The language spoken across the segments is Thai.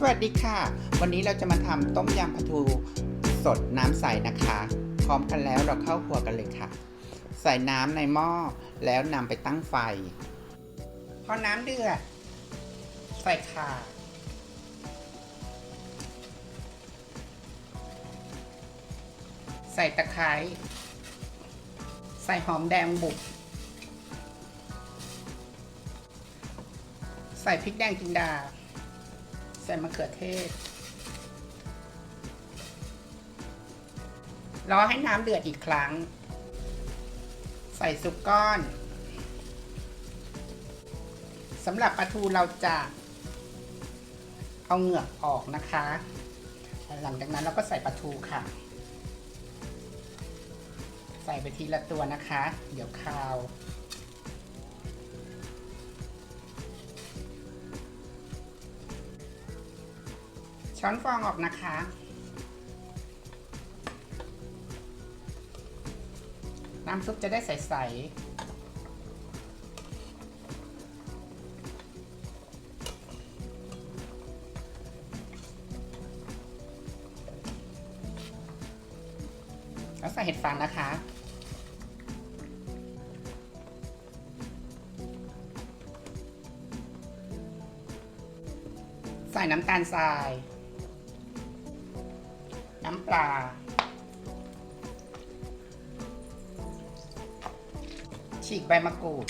สวัสดีค่ะ วันนี้เราจะมาทำต้มยำปลาทูสดน้ำใสนะคะ พร้อมกันแล้วเราเข้าครัวกันเลยค่ะ ใส่น้ำในหม้อแล้วนำไปตั้งไฟ พอน้ำเดือด ใส่ข่าใส่ตะไคร้ใส่หอมแดงบุกใส่พริกแดงจินดา ใส่มะเขือเทศ รอให้น้ำเดือดอีกครั้ง ใส่ซุปก้อนสำหรับปลาทูเราจะเอาเหงือกออกนะคะ หลังจากนั้นเราก็ใส่ปลาทูค่ะ ใส่ไปทีละตัวนะคะ เดี๋ยวคาว ช้อนฟองออกนะคะ น้ำซุปจะได้ใสๆแล้วใส่เห็ดฟางนะคะใส่น้ำตาลทราย น้ำปลา ฉีกใบมะกรูด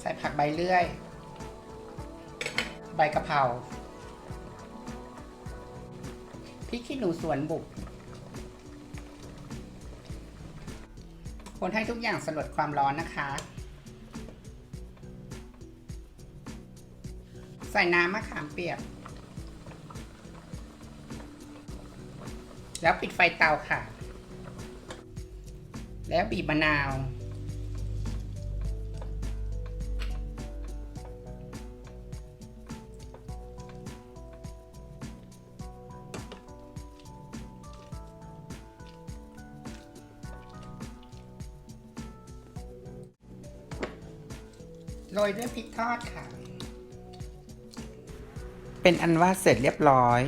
ใส่ผักใบเลื่อย ใบกะเพราพริกขี้หนูสวนบุก คนให้ทุกอย่างสลดความร้อนนะคะ ใส่น้ำมะขามเปียก แล้วปิดไฟเตาค่ะ แล้วบีบมะนาว โรยด้วยพริกทอดค่ะ เป็นอันว่าเสร็จเรียบร้อย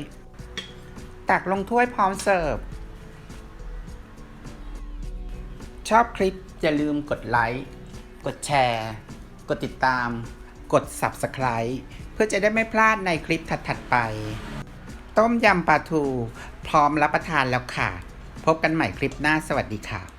ตักลงถ้วยพร้อมเสิร์ฟ ชอบคลิปอย่าลืมกดไลค์ กดแชร์ กดติดตาม กด Subscribe เพื่อจะได้ไม่พลาดในคลิปถัด ๆ ไป ต้มยำปลาทู พร้อมรับประทานแล้วค่ะ พบกันใหม่คลิปหน้าสวัสดีค่ะ